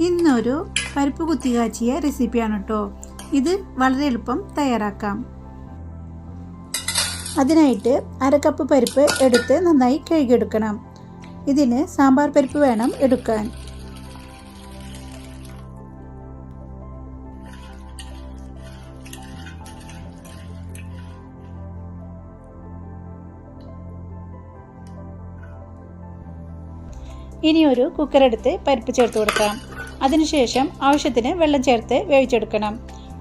ഇന്നൊരു പരിപ്പ് കുത്തി കാച്ചിയ റെസിപ്പിയാണ് കേട്ടോ ഇത് വളരെ എളുപ്പം തയ്യാറാക്കാം. അതിനായിട്ട് അര കപ്പ് പരിപ്പ് എടുത്ത് നന്നായി കഴുകിയെടുക്കണം. ഇതിന് സാമ്പാർ പരിപ്പ് വേണം എടുക്കാൻ. ഇനി ഒരു കുക്കർ എടുത്ത് പരിപ്പ് ചേർത്ത് കൊടുക്കാം. അതിനുശേഷം ആവശ്യത്തിന് വെള്ളം ചേർത്ത് വേവിച്ചെടുക്കണം.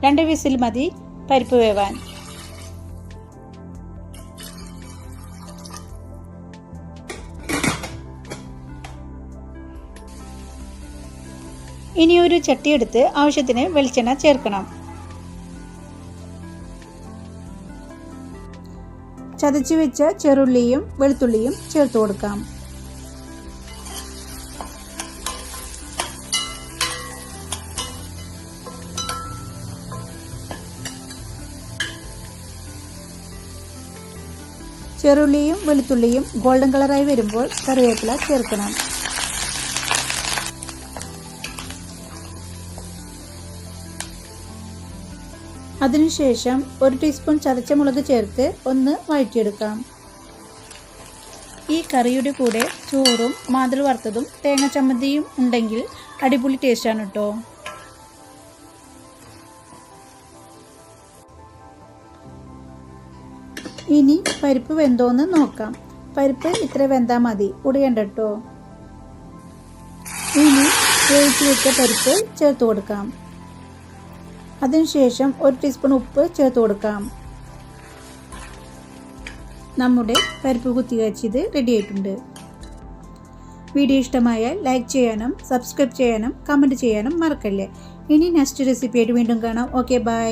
രണ്ട് വിസിൽ മതി പരിപ്പ് വേവാൻ. ഇനി ഒരു ചട്ടിയെടുത്ത് ആവശ്യത്തിന് വെളിച്ചെണ്ണ ചേർക്കണം. ചതച്ചു വെച്ച ചെറുള്ളിയും വെളുത്തുള്ളിയും ചേർത്ത് കൊടുക്കാം. ചെറുള്ളിയും വെളുത്തുള്ളിയും ഗോൾഡൻ കളറായി വരുമ്പോൾ കറിവേപ്പില ചേർക്കണം. അതിനുശേഷം ഒരു ടീസ്പൂൺ ചതച്ച മുളക് ചേർത്ത് ഒന്ന് വഴറ്റിയെടുക്കാം. ഈ കറിയുടെ കൂടെ ചോറും മാതൃ വറുത്തതും തേങ്ങ ചമ്മന്തിയും ഉണ്ടെങ്കിൽ അടിപൊളി ടേസ്റ്റാണ് കേട്ടോ ഇനി പരിപ്പ് വെന്തോന്ന് നോക്കാം. പരിപ്പ് ഇത്ര വെന്താൽ മതി. ഉടയണ്ട ഇനി വേവിച്ച് വെച്ച പരിപ്പ് ചേർത്ത് കൊടുക്കാം. അതിനുശേഷം ഒരു ടീസ്പൂൺ ഉപ്പ് ചേർത്ത് കൊടുക്കാം. നമ്മുടെ പരിപ്പ് കുത്തി വെച്ചത് റെഡി ആയിട്ടുണ്ട്. വീഡിയോ ഇഷ്ടമായാൽ ലൈക്ക് ചെയ്യാനും സബ്സ്ക്രൈബ് ചെയ്യാനും കമന്റ് ചെയ്യാനും മറക്കല്ലേ? ഇനി നെക്സ്റ്റ് റെസിപ്പിയായിട്ട് വീണ്ടും കാണാം. Okay bye